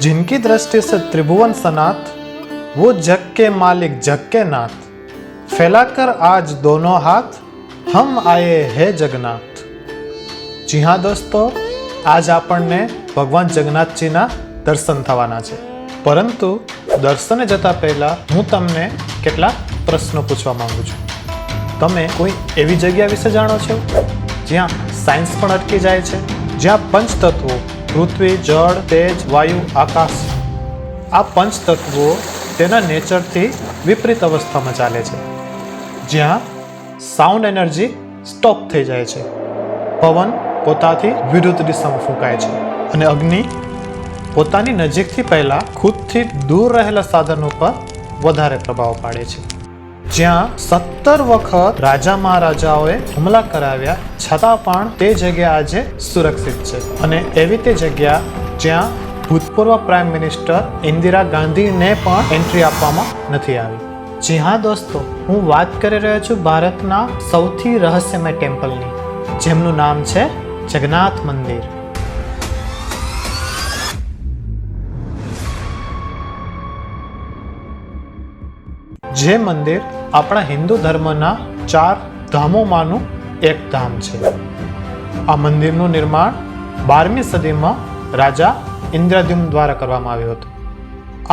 जिनकी दृष्टि से त्रिभुवन सनाथ वो जग के मालिक जग के नाथ फैलाकर आज दोनों हाथ हम આયે હે જગન્નાથ જી હા દોસ્તો આજ આપણને ભગવાન જગન્નાથજીના દર્શન થવાના છે પરંતુ દર્શને જતા પહેલા હું તમને કેટલાક પ્રશ્નો પૂછવા માંગુ છું તમે કોઈ એવી જગ્યા વિશે જાણો છો જ્યાં સાયન્સ પણ અટકી જાય છે જ્યાં પંચતત્વો પૃથ્વી, જળ, તેજ, વાયુ, આકાશ આ પંચતત્વો તેના નેચરથી વિપરીત અવસ્થામાં ચાલે છે. જ્યાં સાઉન્ડ એનર્જી સ્ટોપ થઈ જાય છે. પવન પોતાથી વિરુદ્ધ દિશામાં ફૂંકાય છે અને અગ્નિ પોતાની નજીકથી પહેલાં ખુદથી દૂર રહેલા સાધનો પર વધારે પ્રભાવ પાડે છે. જ્યાં સત્તર વખત રાજા મહારાજાઓએ હુમલા કરાવ્યા, છતાં પણ તે જગ્યા આજે સુરક્ષિત છે. અને એવી તે જગ્યા જ્યાં ભૂતપૂર્વ પ્રાઇમ મિનિસ્ટર ઇન્દિરા ગાંધીને પણ એન્ટ્રી આપવામાં નથી આવી. જી હા દોસ્તો, હું વાત કરી રહ્યો છું ભારતના સૌથી રહસ્યમય ટેમ્પલની, જેમનું નામ છે જગન્નાથ મંદિર. જે મંદિર આપણા હિન્દુ ધર્મના ચાર ધામોમાંનું એક ધામ છે. આ મંદિરનું નિર્માણ બારમી સદીમાં રાજા ઇન્દ્રદ્યુમ દ્વારા કરવામાં આવ્યું હતું.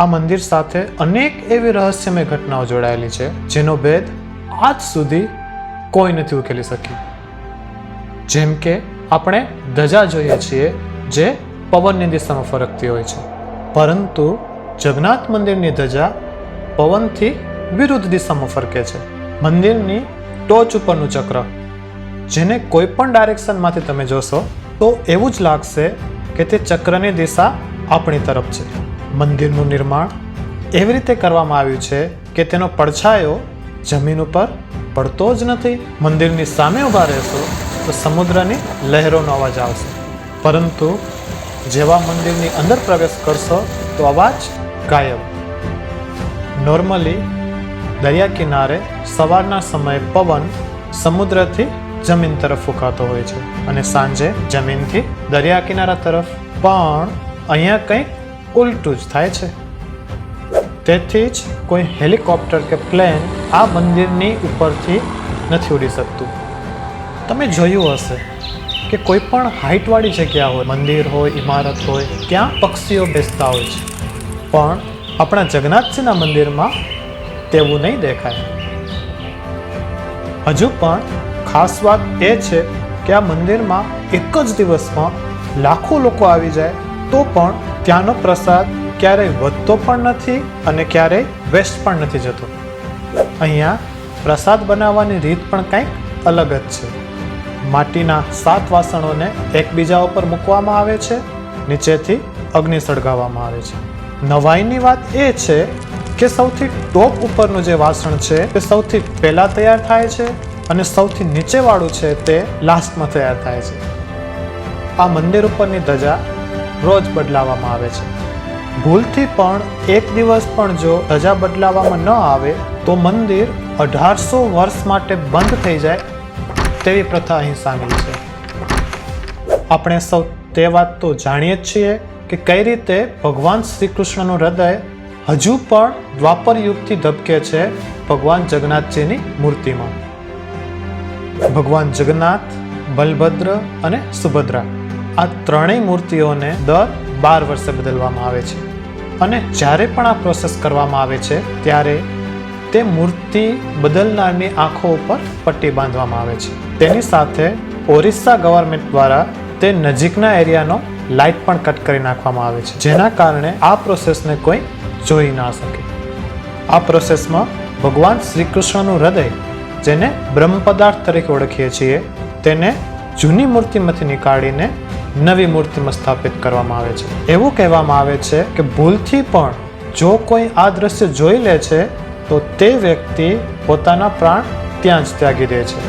આ મંદિર સાથે અનેક એવી રહસ્યમય ઘટનાઓ જોડાયેલી છે, જેનો ભેદ આજ સુધી કોઈ નથી ઉકેલી શક્યું. જેમ કે આપણે ધજા જોઈએ છીએ, જે પવનની દિશામાં ફરકતી હોય છે. પરંતુ જગન્નાથ મંદિરની ધજા પવનથી વિરુદ્ધ દિશામાં ફરકે છે. મંદિરની ટોચ ઉપરનું ચક્ર. જેને કોઈ પણ ડાયરેક્શનમાંથી તમે જોશો, તો એવું જ લાગશે કે તે ચક્રની દિશા આપણી તરફ છે. મંદિરનું નિર્માણ એવી રીતે કરવામાં આવ્યું છે કે તેનો પડછાયો જમીન ઉપર પડતો જ નથી. મંદિરની સામે ઊભા રહેશો, તો સમુદ્રની લહેરોનો અવાજ આવશે. પરંતુ જેવા મંદિરની અંદર પ્રવેશ કરશો, તો અવાજ ગાયબ. નોર્મલી દરિયા કિનારે સવારના સમયે પવન સમુદ્રથી જમીન તરફ ફૂંકાતો હોય છે અને સાંજે જમીનથી દરિયા કિનારા તરફ. પણ અહીંયા કંઈક ઉલટું જ થાય છે. તેથી જ કોઈ હેલિકોપ્ટર કે પ્લેન આ મંદિરની ઉપરથી નથી ઉડી શકતું. તમે જોયું હશે કે કોઈ પણ હાઇટવાળી જગ્યા હોય, મંદિર હોય, ઇમારત હોય, ત્યાં પક્ષીઓ બેસતા હોય છે. પણ આપણા જગન્નાથજીના મંદિરમાં તેવું નહીં દેખાય. હજુ પણ ખાસ વાત એ છે કે આ મંદિરમાં એક જ દિવસમાં લાખો લોકો આવી જાય, તો પણ ત્યાંનો પ્રસાદ ક્યારેય વધતો પણ નથી અને ક્યારેય વેસ્ટ પણ નથી જતો. અહીંયા પ્રસાદ બનાવવાની રીત પણ કંઈક અલગ જ છે. માટીના સાત વાસણોને એકબીજા ઉપર મૂકવામાં આવે છે, નીચેથી અગ્નિ સળગાવવામાં આવે છે. નવાઈની વાત એ છે કે સૌથી ટોપ ઉપરનું જે વાસણ છે તે સૌથી પહેલાં તૈયાર થાય છે અને સૌથી નીચેવાળું છે તે લાસ્ટમાં તૈયાર થાય છે. આ મંદિર ઉપરની ધજા રોજ બદલાવવામાં આવે છે. ભૂલથી પણ એક દિવસ પણ જો ધજા બદલાવવામાં ન આવે તો મંદિર અઢારસો વર્ષ માટે બંધ થઈ જાય તેવી પ્રથા અહીં સામેલ છે. આપણે સૌ તે વાત તો જાણીએ જ છીએ કે કઈ રીતે ભગવાન શ્રી કૃષ્ણનું હૃદય હજુ પણ દ્વાપર યુગથી ધબકે છે ભગવાન જગન્નાથજીની મૂર્તિમાં. ભગવાન જગન્નાથ, બલભદ્ર અને સુભદ્રા આ ત્રણેય મૂર્તિઓને દર બાર વર્ષે બદલવામાં આવે છે. અને જ્યારે પણ આ પ્રોસેસ કરવામાં આવે છે, ત્યારે તે મૂર્તિ બદલનારની આંખો ઉપર પટ્ટી બાંધવામાં આવે છે. તેની સાથે ઓરિસ્સા ગવર્મેન્ટ દ્વારા તે નજીકના એરિયાનો લાઇટ પણ કટ કરી નાખવામાં આવે છે. જેના કારણે આ પ્રોસેસને કોઈ જોઈ ના શકે. આ પ્રોસેસમાં ભગવાન શ્રી કૃષ્ણનું હૃદય, જેને બ્રહ્મ પદાર્થ તરીકે ઓળખીએ છીએ, તેને જૂની મૂર્તિમાંથી નીકાળીને નવી મૂર્તિમાં સ્થાપિત કરવામાં આવે છે. એવું કહેવામાં આવે છે કે ભૂલથી પણ જો કોઈ આ દ્રશ્ય જોઈ લે છે, તો તે વ્યક્તિ પોતાના પ્રાણ ત્યાં જ ત્યાગી દે છે.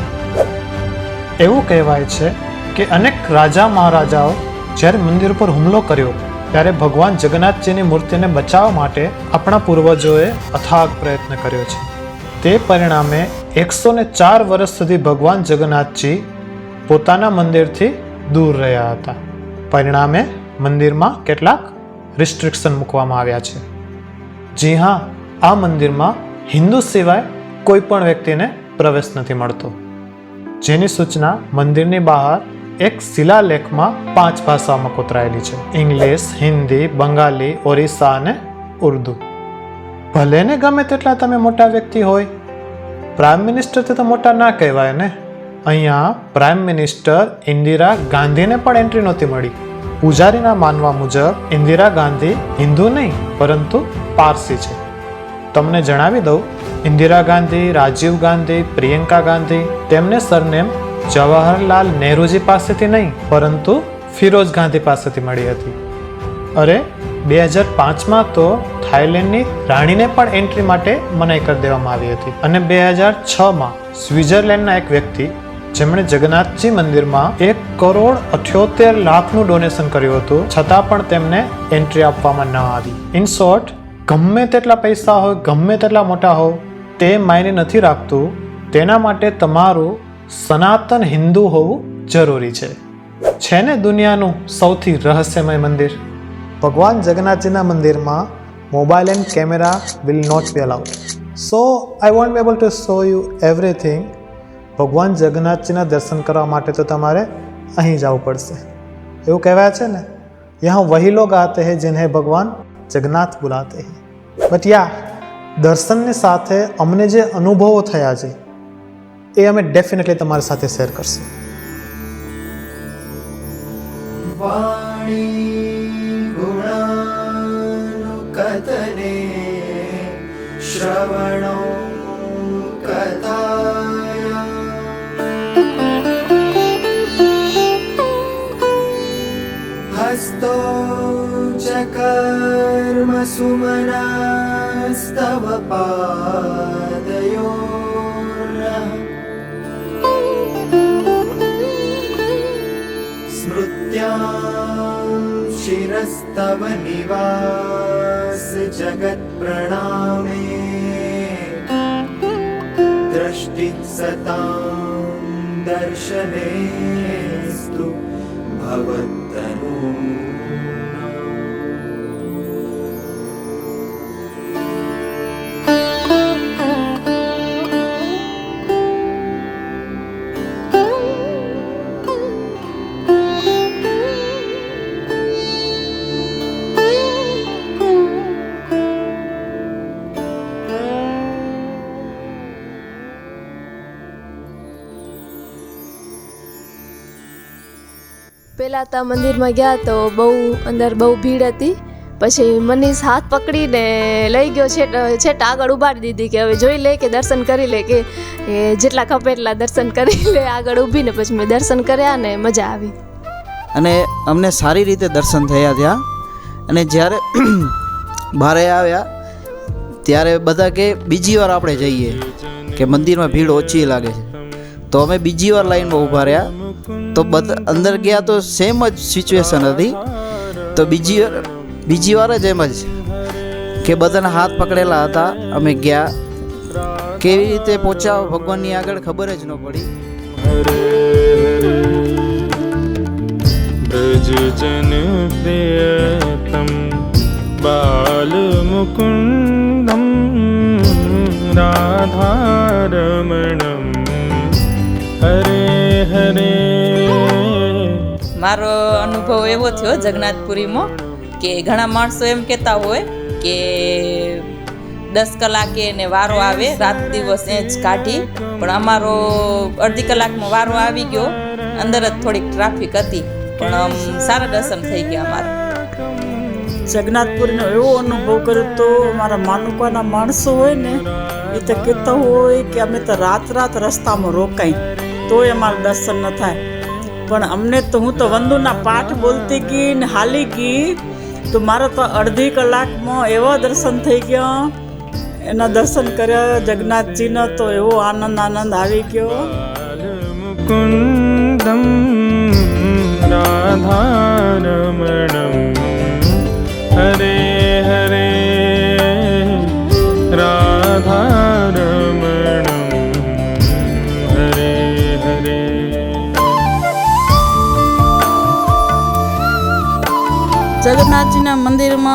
એવું કહેવાય છે કે અનેક રાજા મહારાજાઓ જ્યારે મંદિર પર હુમલો કર્યો ત્યારે ભગવાન જગન્નાથજીની મૂર્તિને બચાવવા માટે આપણા પૂર્વજોએ અથાગ પ્રયત્ન કર્યો છે. તે પરિણામે એકસો ને ચાર વર્ષ સુધી ભગવાન જગન્નાથજી પોતાના મંદિરથી દૂર રહ્યા હતા. પરિણામે મંદિરમાં કેટલાક રિસ્ટ્રિક્શન મૂકવામાં આવ્યા છે. જી હા, આ મંદિરમાં હિન્દુ સિવાય કોઈ પણ વ્યક્તિને પ્રવેશ નથી મળતો. જેની સૂચના મંદિરની બહાર એક શિલાલેખમાં પાંચ ભાષાઓમાં કોતરાયેલી છે. ઇંગ્લિશ, હિન્દી, બંગાળી, ઓરિસ્સા અને ઉર્દુ. ભલે ને ગમે તેટલા તમે મોટા વ્યક્તિ હોય પ્રાઇમ મિનિસ્ટર તો મોટા ના કહેવાય ને. અહીંયા પ્રાઇમ મિનિસ્ટર ઇન્દિરા ગાંધીને પણ એન્ટ્રી નહોતી મળી. પૂજારીના માનવા મુજબ ઇન્દિરા ગાંધી હિન્દુ નહીં, પરંતુ પારસી છે. તમને જણાવી દઉં, ઇન્દિરા ગાંધી, રાજીવ ગાંધી, પ્રિયંકા ગાંધી, તેમને સરનેમ જવાહરલાલ નહેરુજી પાસેથી નહીં, પરંતુ ફિરોજ ગાંધી પાસેથી મળી હતી. અરે, બે હજાર પાંચમાં તો થાઈલેન્ડની રાણીને પણ એન્ટ્રી માટે મનાઈ કરી દેવામાં આવી હતી. અને બે હજાર છમાં સ્વિટ્ઝરલેન્ડના એક વ્યક્તિ, જેમણે જગન્નાથજી મંદિરમાં એક કરોડ અઠ્યોતેર લાખનું ડોનેશન કર્યું હતું, છતાં પણ તેમને એન્ટ્રી આપવામાં ન આવી. ઇન શોર્ટ, ગમે તેટલા પૈસા હોય, ગમે તેટલા મોટા હોય, તે માયને નથી રાખતું, તેના માટે તમારું સનાતન હિન્દુ હોવું જરૂરી છે. છે ને દુનિયાનું સૌથી રહસ્યમય મંદિર? ભગવાન જગન્નાથજીના મંદિરમાં mobile and camera will not be allowed. So, I won't be able to show you everything. ભગવાન જગન્નાથજીના દર્શન કરવા માટે તો તમારે અહીં જવું પડશે. એવું કહેવાય છે ને? યહાં વહી લોગ આતે હૈ જિન્હે ભગવાન જગન્નાથ બુલાતે હૈ. બટ યા, દર્શનની સાથે અમને જે અનુભવો થયા છે એ અમે ડેફિનેટલી તમારી સાથે શેર કરશું वाणी गुणानुकथने श्रवणो कथाया हस्तो च कर्मसुमनास्तव पादयोर्नः निवास जगत्प्रणामे दृष्टिः सतां दर्शनेस्तु भवत्तनू પહેલાં તો મંદિરમાં ગયા તો બહુ અંદર બહુ ભીડ હતી. પછી મનીષ હાથ પકડીને લઈ ગયો છેટ છેટ આગળ ઉભાડી દીધી કે હવે જોઈ લે કે દર્શન કરી લે કે જેટલા ખપે એટલા દર્શન કરી લે. આગળ ઊભીને પછી મેં દર્શન કર્યા ને મજા આવી. અને અમને સારી રીતે દર્શન થયા ત્યાં. અને જ્યારે બારે આવ્યા, ત્યારે બધા કે બીજી વાર આપણે જઈએ, કે મંદિરમાં ભીડ ઓછી લાગે છે. તો અમે બીજી વાર લાઈનમાં ઊભા રહ્યા. તો બધા અંદર ગયા તો સેમ જ સિચ્યુએશન હતી. તો બીજી બીજી વાર જ એમ જ કે બધાને હાથ પકડેલા હતા. અમે ગયા. કેવી રીતે પહોંચ્યા ભગવાનની આગળ ખબર જ ન પડી. ભજન બાલ મુકુંદમ, રાધારમણમ, હરે હરે મારો અનુભવ એવો થયો જગન્નાથપુરીમાં કે ઘણા માણસો એમ કહેતા હોય કે દસ કલાકે એને વારો આવે, રાત દિવસ એ જ કાઢી. પણ અમારો અડધી કલાકમાં વારો આવી ગયો, અંદર જ થોડીક ટ્રાફિક હતી, પણ આમ સારા દર્શન થઈ ગયા અમારા. જગન્નાથપુરીનો એવો અનુભવ કર્યો તો મારા માનુકાના માણસો હોય ને, એ તો કહેતા હોય કે અમે તો રાત રાત રસ્તામાં રોકાઈ, તોય અમારું દર્શન ન થાય. પણ અમને તો હું તો વંદુના પાઠ બોલતી કી ને હાલી કી. તો મારો તો અડધી કલાકમાં એવા દર્શન થઈ ગયા. એના દર્શન કર્યા, જગન્નાથજીનો તો એવો આનંદ આનંદ આવી ગયો. કુંજ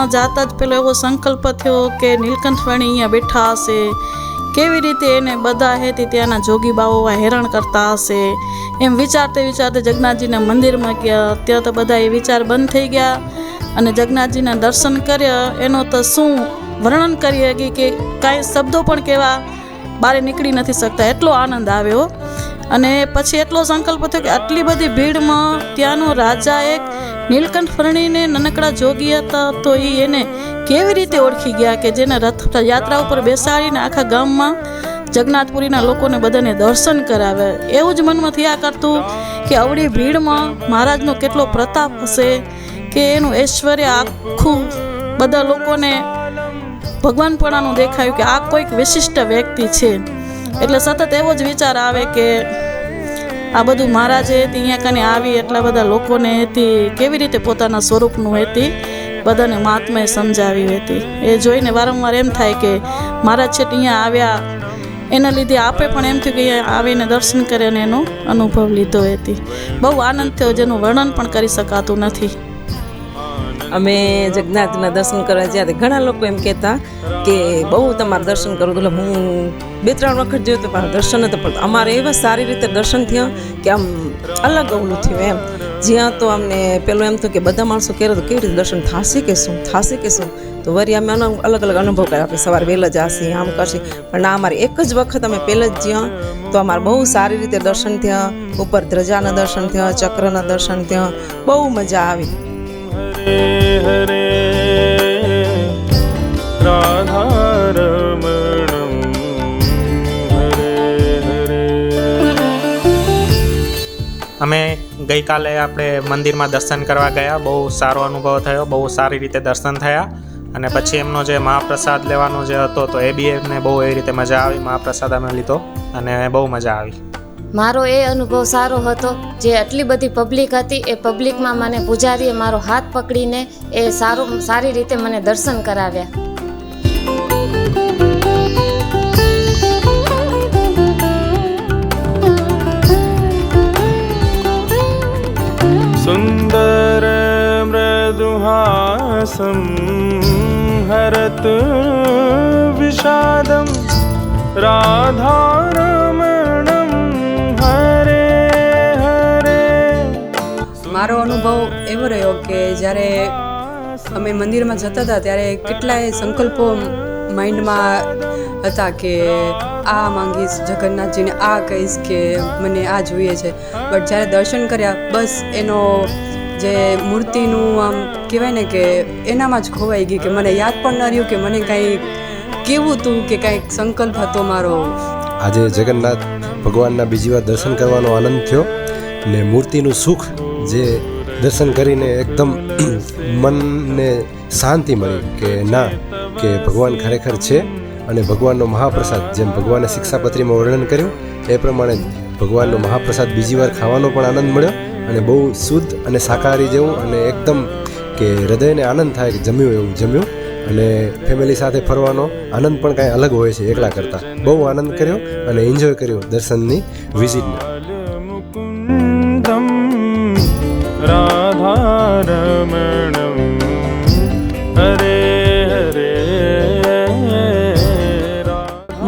મંદિરમાં જાતા જ પેલો એવો સંકલ્પ થયો કે નીલકંઠવાણી અહીંયા બેઠા હશે. કેવી રીતે એને બધા હેતી ત્યાંના જોગી બાવો હેરાન કરતા હશે? એમ વિચારતે વિચારતે જગન્નાથજીના મંદિરમાં ગયા. ત્યાં તો બધા એ વિચાર બંધ થઈ ગયા અને જગન્નાથજીના દર્શન કર્યા. એનો તો શું વર્ણન કરી શકી કે કાંઈ શબ્દો પણ કેવા બારે નીકળી નથી શકતા. એટલો આનંદ આવ્યો અને પછી એટલો સંકલ્પ થયો કે આટલી બધી ભીડમાં ત્યાંનો રાજા એક નીલકંઠ ફરણીને નનકડા જોગી હતા, તો એ એને કેવી રીતે ઓળખી ગયા કે જેને રથ યાત્રા ઉપર બેસાડીને આખા ગામમાં જગન્નાથપુરીના લોકોને બધાને દર્શન કરાવે? એવું જ મનમાં થયા કરતું કે અવળી ભીડમાં મહારાજનો કેટલો પ્રતાપ હશે કે એનું ઐશ્વર્ય આખું બધા લોકોને ભગવાનપણાનું દેખાયું કે આ કોઈક વિશિષ્ટ વ્યક્તિ છે. એટલે સતત એવો જ વિચાર આવે કે આ બધું મહારાજે હતી અહીંયા કને આવી એટલા બધા લોકોને હતી, કેવી રીતે પોતાના સ્વરૂપનું હતી, બધાને મહાત્માએ સમજાવી હતી. એ જોઈને વારંવાર એમ થાય કે મહારાજ છે અહીંયા આવ્યા, એના લીધે આપે પણ એમ થયું કે અહીંયા આવીને દર્શન કરે અને એનો અનુભવ લીધો હતી. બહુ આનંદ થયો, જેનું વર્ણન પણ કરી શકાતું નથી. અમે જગન્નાથના દર્શન કરવા જ્યાં તો ઘણા લોકો એમ કહેતા કે બહુ તમારા દર્શન કરું એટલે હું બે ત્રણ વખત જોયું તો મારા દર્શન નતા પણ અમારે એવા સારી રીતે દર્શન થયા કે આમ અલગ અવલું થયું એમ. જ્યાં તો અમને પેલું એમ થયું કે બધા માણસો કહે તો કેવી રીતે દર્શન થશે કે શું? થશે કે શું? તો વરી અમે અલગ અલગ અનુભવ કર્યા. આપણે સવારે વહેલા જશે, આમ કરશે. પણ ના અમારે એક જ વખત અમે પહેલાં જ જ્યાં તો અમારે બહુ સારી રીતે દર્શન થયા. ઉપર ધ્રજાના દર્શન થયા, ચક્રના દર્શન થયા. બહુ મજા આવી. हरे हरे राधारमणं हरे हरे અમે ગઈકાલે આપણે મંદિરમાં દર્શન કરવા ગયા બહુ સારો અનુભવ થયો બહુ સારી રીતે દર્શન થયા અને પછી એમનો જે મહાપ્રસાદ લેવાનો જે હતો તો એ બી એમને બહુ એવી રીતે મજા આવી મહાપ્રસાદ અમે લીધો અને બહુ મજા આવી મારો એ અનુભવ સારો હતો. જે આટલી બધી પબ્લિક હતી, એ પબ્લિકમાં મને પૂજારીએ મારો હાથ પકડીને એ સારું, સારી રીતે મને દર્શન કરાવ્યા. સુંદર મૃદુહાસમ હરત વિષાદમ રાધારા મારો અનુભવ એવો રહ્યો કે જ્યારે અમે મંદિરમાં જતા હતા, ત્યારે કેટલાય સંકલ્પો માઇન્ડમાં હતા કે આ માંગીશ જગન્નાથજીને, આ કહીશ કે મને આ જોઈએ છે. બટ જ્યારે દર્શન કર્યા, બસ એનો જે મૂર્તિનું આમ કહેવાય ને કે એનામાં જ ખોવાઈ ગઈ કે મને યાદ પણ ન રહ્યું કે મને કાંઈ કેવું હતું કે કાંઈક સંકલ્પ હતો મારો. આજે જગન્નાથ ભગવાનના બીજી વાર દર્શન કરવાનો આનંદ થયો ને મૂર્તિનું સુખ જે દર્શન કરીને એકદમ મનને શાંતિ મળી કે ના, કે ભગવાન ખરેખર છે અને ભગવાનનો મહાપ્રસાદ, જેમ ભગવાને શિક્ષાપત્રીમાં વર્ણન કર્યું, એ પ્રમાણે ભગવાનનો મહાપ્રસાદ બીજી વાર ખાવાનો પણ આનંદ મળ્યો અને બહુ શુદ્ધ અને શાકાહારી જેવું અને એકદમ કે હૃદયને આનંદ થાય કે જમ્યું એવું જમ્યું અને ફેમિલી સાથે ફરવાનો આનંદ પણ કાંઈ અલગ હોય છે એકલા કરતાં. બહુ આનંદ કર્યો અને એન્જોય કર્યો દર્શનની વિઝિટને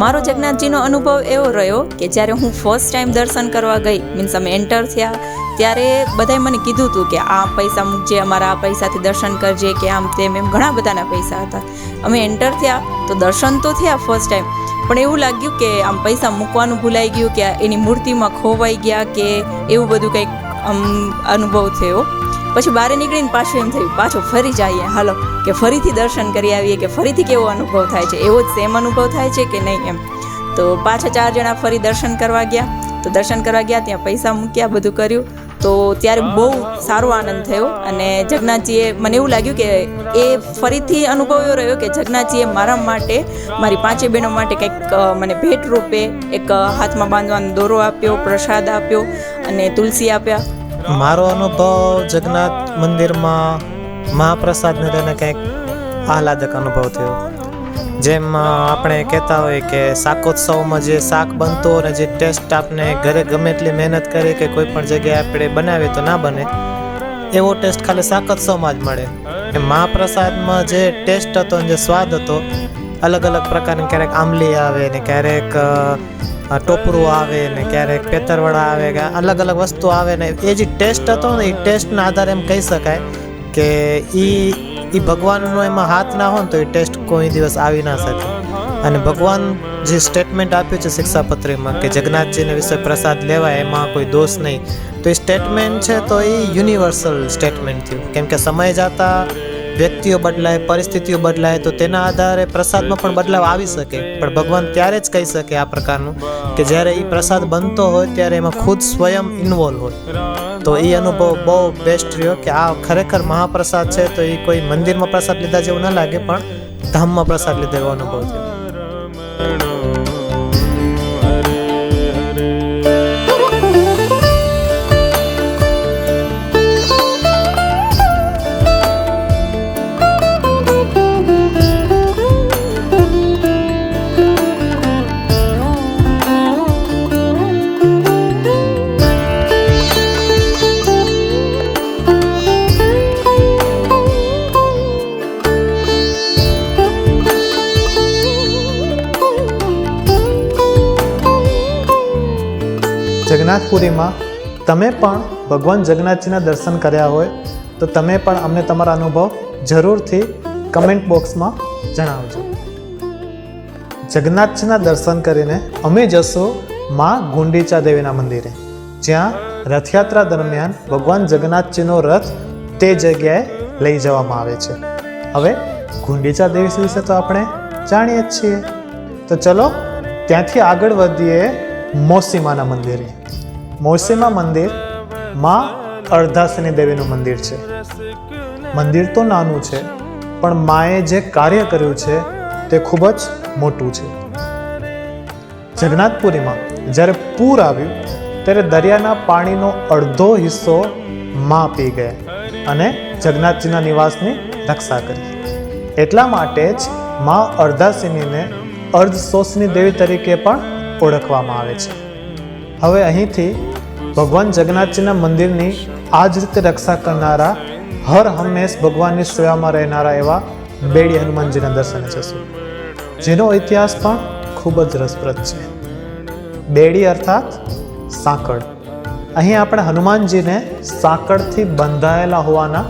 મારો જગન્નાથજીનો અનુભવ એવો રહ્યો કે જ્યારે હું ફર્સ્ટ ટાઈમ દર્શન કરવા ગઈ મીન્સ અમે એન્ટર થયા, ત્યારે બધાએ મને કીધું હતું કે આ પૈસા મૂકજે, અમારા આ પૈસાથી દર્શન કરજે, કે આમ તેમ એમ ઘણા બધાના પૈસા હતા. અમે એન્ટર થયા, તો દર્શન તો થયા ફર્સ્ટ ટાઈમ પણ એવું લાગ્યું કે આમ પૈસા મૂકવાનું ભૂલાઈ ગયું કે એની મૂર્તિમાં ખોવાઈ ગયા કે એવું બધું કંઈક આમ અનુભવ થયો. પછી બહાર નીકળીને પાછું એમ થયું, પાછું ફરી જઈએ. હાલો, કે ફરીથી દર્શન કરી આવીએ, કે ફરીથી કેવો અનુભવ થાય છે? એવો જ સેમ અનુભવ થાય છે કે નહીં એમ? તો પાછા ચાર જણા ફરી દર્શન કરવા ગયા. તો દર્શન કરવા ગયા, ત્યાં પૈસા મૂક્યા, બધું કર્યું. તો ત્યારે બહુ સારો આનંદ થયો અને જગન્નાથજીએ મને એવું લાગ્યું કે એ ફરીથી અનુભવ એવો રહ્યો કે જગન્નાથજીએ મારા માટે, મારી પાંચે બહેનો માટે કંઈક મને ભેટ રૂપે એક હાથમાં બાંધવાનો દોરો આપ્યો, પ્રસાદ આપ્યો અને તુલસી આપ્યા. મારો અનુભવ જગન્નાથ મંદિરમાં મહાપ્રસાદને લઈને કંઈક આહલાદક અનુભવ થયો. જેમ આપણે કહેતા હોય કે શાકોત્સવમાં જે શાક બનતો અને જે ટેસ્ટ આપણે ઘરે ગમે એટલી મહેનત કરી કે કોઈ પણ જગ્યાએ આપણે બનાવીએ તો ના બને, એવો ટેસ્ટ ખાલી શાકોત્સવમાં જ મળે. એ મહાપ્રસાદમાં જે ટેસ્ટ હતો અને જે સ્વાદ હતો અલગ અલગ પ્રકારની ક્યારેક આંબલી આવે ને ક્યારેક ટોપરું આવે ને ક્યારેક પેતરવડા આવે કે અલગ અલગ વસ્તુ આવે ને એ જે ટેસ્ટ હતો ને, એ ટેસ્ટના આધારે એમ કહી શકાય કે એ એ ભગવાનનો એમાં હાથ ના હોય ને તો એ ટેસ્ટ કોઈ દિવસ આવી ના શકે. અને ભગવાન જે સ્ટેટમેન્ટ આપ્યું છે શિક્ષાપત્રીમાં કે જગન્નાથજીને વિશે પ્રસાદ લેવાય એમાં કોઈ દોષ નહીં. તો એ સ્ટેટમેન્ટ છે તો એ યુનિવર્સલ સ્ટેટમેન્ટ થયું. કેમ કે સમય જતા વ્યક્તિઓ બદલાય, પરિસ્થિતિઓ બદલાય, તો તેના આધારે પ્રસાદમાં પણ બદલાવ આવી શકે. પણ ભગવાન ત્યારે જ કહી શકે આ પ્રકારનું કે જ્યારે એ પ્રસાદ બનતો હોય ત્યારે એમાં ખુદ સ્વયં ઇન્વોલ્વ હોય. તો એ અનુભવ બહુ બેસ્ટ રહ્યો કે આ ખરેખર મહાપ્રસાદ છે, તો એ કોઈ મંદિરમાં પ્રસાદ લીધા જેવું ન લાગે, પણ ધામમાં પ્રસાદ લીધો એવો અનુભવ થયો જગન્નાથપુરીમાં તમે પણ ભગવાન જગન્નાથજીના દર્શન કર્યા હોય તો તમે પણ અમને તમારા અનુભવ જરૂરથી કમેન્ટ બોક્સમાં જણાવજો. જગન્નાથજીના દર્શન કરીને અમે જશું માં ગુંડીચા દેવીના મંદિરે, જ્યાં રથયાત્રા દરમિયાન ભગવાન જગન્નાથજીનો રથ તે જગ્યાએ લઈ જવામાં આવે છે. હવે ગુંડીચા દેવી વિશે તો આપણે જાણીએ જ છીએ. તો ચલો, ત્યાંથી આગળ વધીએ મોસીમાના મંદિરે. મોસીમા મંદિરમાં અર્ધાસની દેવીનું મંદિર છે. મંદિર તો નાનું છે, પણ માએ જે કાર્ય કર્યું છે તે ખૂબ જ મોટું છે. જગન્નાથપુરીમાં જ્યારે પૂર આવ્યું, ત્યારે દરિયાના પાણીનો અડધો હિસ્સો માં પી ગયા અને જગન્નાથજીના નિવાસની રક્ષા કરી. એટલા માટે જ માં અર્ધાસિનીને અર્ધશોષની દેવી તરીકે પણ ઓળખવામાં આવે છે. હવે અહીંથી ભગવાન જગન્નાથજીના મંદિરની આ જ રીતે રક્ષા કરનારા હર હંમેશ ભગવાનની સેવામાં રહેનારા એવા બેડી હનુમાનજીના દર્શને જશું. જેનો ઇતિહાસ પણ ખૂબ જ રસપ્રદ છે. બેડી અર્થાત સાંકળ. અહીં આપણે હનુમાનજીને સાંકળથી બંધાયેલા હોવાના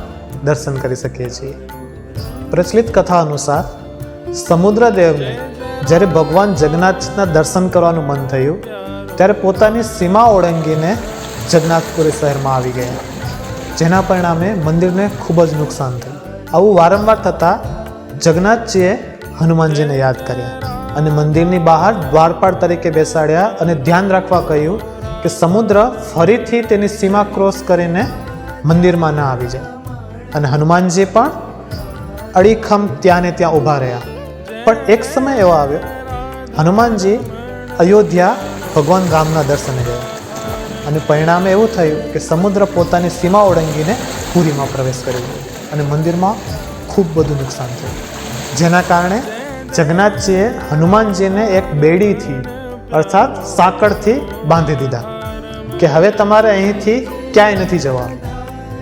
દર્શન કરી શકીએ છીએ. પ્રચલિત કથા અનુસાર સમુદ્રદેવને જ્યારે ભગવાન જગન્નાથના દર્શન કરવાનું મન થયું ત્યારે પોતાની સીમા ઓળંગીને જગન્નાથપુરી શહેરમાં આવી ગયા. જેના પરિણામે મંદિરને ખૂબ જ નુકસાન થયું. આવું વારંવાર થતાં જગન્નાથજીએ હનુમાનજીને યાદ કર્યા અને મંદિરની બહાર દ્વારપાળ તરીકે બેસાડ્યા અને ધ્યાન રાખવા કહ્યું કે સમુદ્ર ફરીથી તેની સીમા ક્રોસ કરીને મંદિરમાં ના આવી જાય. અને હનુમાનજી પણ અડીખમ ત્યાં ને ત્યાં ઊભા રહ્યા. પણ એક સમય એવો આવ્યો. હનુમાનજી અયોધ્યા ભગવાન રામના દર્શને ગયા. અને પરિણામે એવું થયું કે સમુદ્ર પોતાની સીમા ઓળંગીને પુરીમાં પ્રવેશ કરી ગયો. અને મંદિરમાં ખૂબ બધું નુકસાન થયું. જેના કારણે જગન્નાથજીએ હનુમાનજીને એક બેડીથી, અર્થાત સાંકળથી બાંધી દીધા કે હવે તમારે અહીંથી ક્યાંય નથી જવા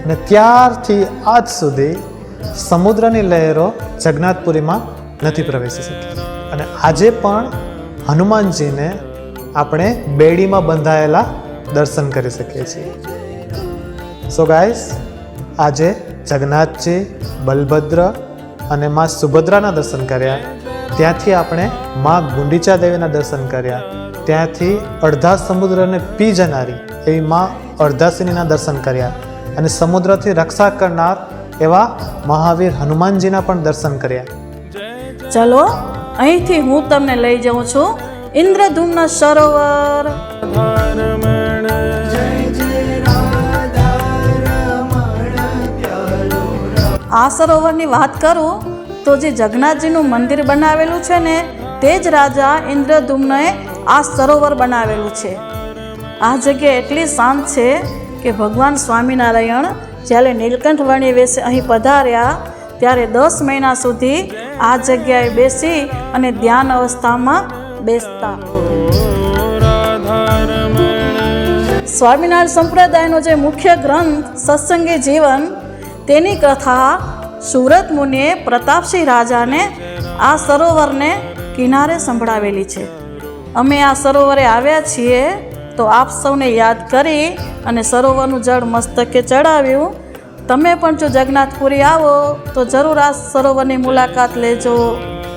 અને ત્યારથી આજ સુધી સમુદ્રની લહેરો જગન્નાથપુરીમાં નથી પ્રવેશી શકી. અને આજે પણ હનુમાનજીને આપણે બેડીમાં બંધાયેલા દર્શન કરી શકીએ છીએ. સો ગાઈસ આજે જગન્નાથજી, બલભદ્ર અને માં સુભદ્રાના દર્શન કર્યા. ત્યાંથી આપણે માં ગુંડીચા દેવીના દર્શન કર્યા. ત્યાંથી અડધા સમુદ્રને પી જનારી એવી માં અર્ધાસિનીના દર્શન કર્યા. અને સમુદ્રથી રક્ષા કરનાર એવા મહાવીર હનુમાનજીના પણ દર્શન કર્યા. ચલો, અહીંથી હું તમને લઈ જાઉં છું. ઇન્દ્રધૂમના સરોવર. આ સરોવરની વાત કરું તો જે જગન્નાથજીનું મંદિર બનાવેલું છે ને, તે જ રાજા ઇન્દ્રધૂમ્નએ આ સરોવર બનાવેલું છે. આ જગ્યા એટલી શાંત છે કે ભગવાન સ્વામિનારાયણ જ્યારે નીલકંઠ વણી વેશે અહીં પધાર્યા, ત્યારે દસ મહિના સુધી આ જગ્યાએ બેસી અને ધ્યાન અવસ્થામાં બેસતા. સ્વામિનારાયણ સંપ્રદાયનો જે મુખ્ય ગ્રંથ સત્સંગી જીવન તેની કથા સુરત મુનિએ પ્રતાપસિંહ રાજાને આ સરોવરને કિનારે સંભળાવેલી છે. અમે આ સરોવરે આવ્યા છીએ તો આપ સૌને યાદ કરી અને સરોવરનું જળ મસ્તકે ચડાવ્યું. તમે પણ જો જગન્નાથપુરી આવો તો જરૂર આ સરોવરની મુલાકાત લેજો.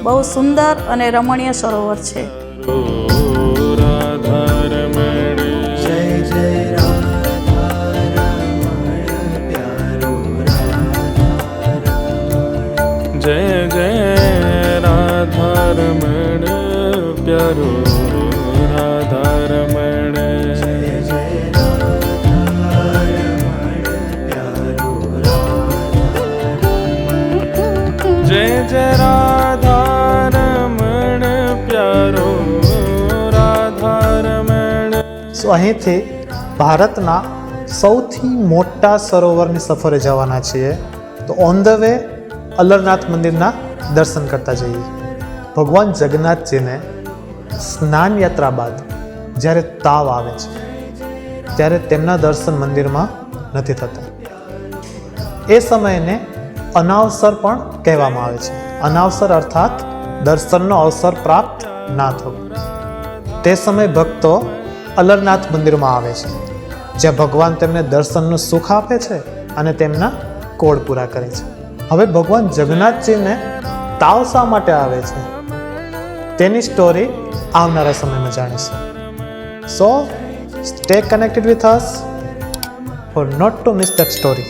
બહુ સુંદર અને રમણીય સરોવર છે. રાધારમણ જય જય રાધારમણ પ્યારો જય અહીંથી ભારતના સૌથી મોટા સરોવરની સફરે જવાના છીએ. તો ઓન ધ વે અલરનાથ મંદિરના દર્શન કરતા જઈએ. ભગવાન જગન્નાથજીને સ્નાન યાત્રા બાદ જ્યારે તાવ આવે છે, ત્યારે તેમના દર્શન મંદિરમાં નથી થતા. એ સમયને અનાવસર પણ કહેવામાં આવે છે. અનાવસર અર્થાત દર્શનનો અવસર પ્રાપ્ત ના થવું. તે સમયે ભક્તો અલરનાથ મંદિરમાં આવે છે, જ્યાં ભગવાન તેમને દર્શનનું સુખ આપે છે અને તેમના કોડ પૂરા કરે છે. હવે ભગવાન જગન્નાથજીને તાવ શા માટે આવે છે? તેની સ્ટોરી આવનારા સમયમાં જાણીશું. So stay connected with us for not to miss that story